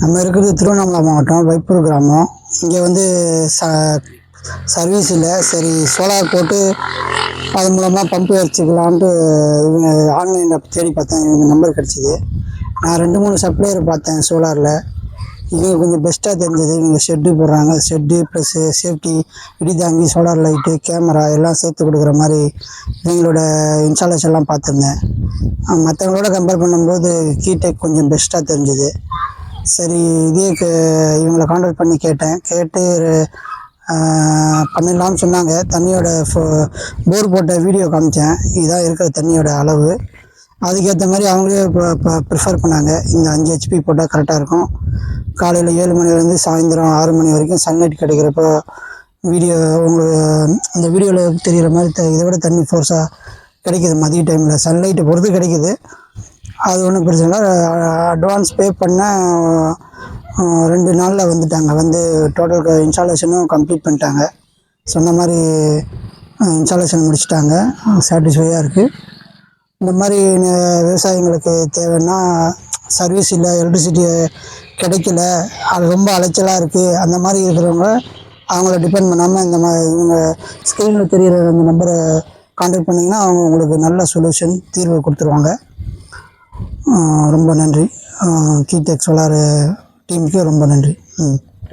நம்ம இருக்கிறது திருவண்ணாமலை மாவட்டம் வைப்பூர் கிராமம். இங்கே வந்து ச சர்வீஸ் இல்லை. சரி சோலார் போட்டு அது மூலமாக பம்பு வச்சுக்கலான்ட்டு இவங்க ஆன்லைனில் தேடி பார்த்தேன். இவங்க நம்பர் கிடச்சிது. நான் ரெண்டு மூணு சப்ளையர் பார்த்தேன் சோலாரில் இவங்க கொஞ்சம் பெஸ்ட்டாக தெரிஞ்சது. இவங்க ஷெட்டு போடுறாங்க. ஷெட்டு ப்ளஸ்ஸு சேஃப்டி இடிதாங்கி சோலார் லைட்டு கேமரா எல்லாம் சேர்த்து கொடுக்குற மாதிரி இவங்களோட இன்ஸ்டாலேஷன்லாம் பார்த்துருந்தேன். மற்றவங்களோட கம்பேர் பண்ணும்போது கீடெக் கொஞ்சம் பெஸ்ட்டாக தெரிஞ்சுது. சரி இதே இவங்களை காண்டாக்ட் பண்ணி கேட்டேன். கேட்டு ஆஹ், பண்ணிடலாம்னு சொன்னாங்க. தண்ணியோட ஃபோ போர் போட்ட வீடியோ காமிச்சேன். இதுதான் இருக்கிற தண்ணியோட அளவு. அதுக்கேற்ற மாதிரி அவங்களே இப்போ இப்போ ப்ரிஃபர் பண்ணாங்க. இந்த அஞ்சு ஹெச்பி போட்டால் கரெக்டாக இருக்கும். காலையில் ஏழு மணிலேருந்து சாயந்தரம் ஆறு மணி வரைக்கும் சன்லைட் கிடைக்கிறப்போ வீடியோ உங்களுக்கு அந்த வீடியோவில் தெரிகிற மாதிரி த- இதை விட தண்ணி ஃபோர்ஸாக கிடைக்கிது. மதிய டைமில் சன்லைட்டை பொறுத்து கிடைக்கிது. அது ஒன்றும் பிரச்சனை இல்லை. அட்வான்ஸ் பே பண்ண ரெண்டு நாளில் வந்துட்டாங்க. வந்து டோட்டல் இன்ஸ்டாலேஷனும் கம்ப்ளீட் பண்ணிட்டாங்க. சொன்ன மாதிரி இன்ஸ்டாலேஷன் முடிச்சுட்டாங்க. சாட்டிஸ்ஃபையாக இருக்குது இந்த மாதிரி விவசாயிங்களுக்கு தேவைன்னா சர்வீஸ் இல்லை எலக்ட்ரிசிட்டி கிடைக்கல அது ரொம்ப அலைச்சலாக இருக்குது அந்த மாதிரி இருக்கிறவங்க அவங்கள டிபெண்ட் பண்ணாமல் இந்த மாதிரி இவங்க ஸ்க்ரீனில் தெரிகிற அந்த நம்பரை காண்டாக்ட் பண்ணிங்கன்னா அவங்க உங்களுக்கு நல்ல சொல்யூஷன் தீர்வு கொடுத்துருவாங்க. ரொம்ப நன்றி. கீடெக் சோலார் டீமுக்கு ரொம்ப நன்றி. ம்.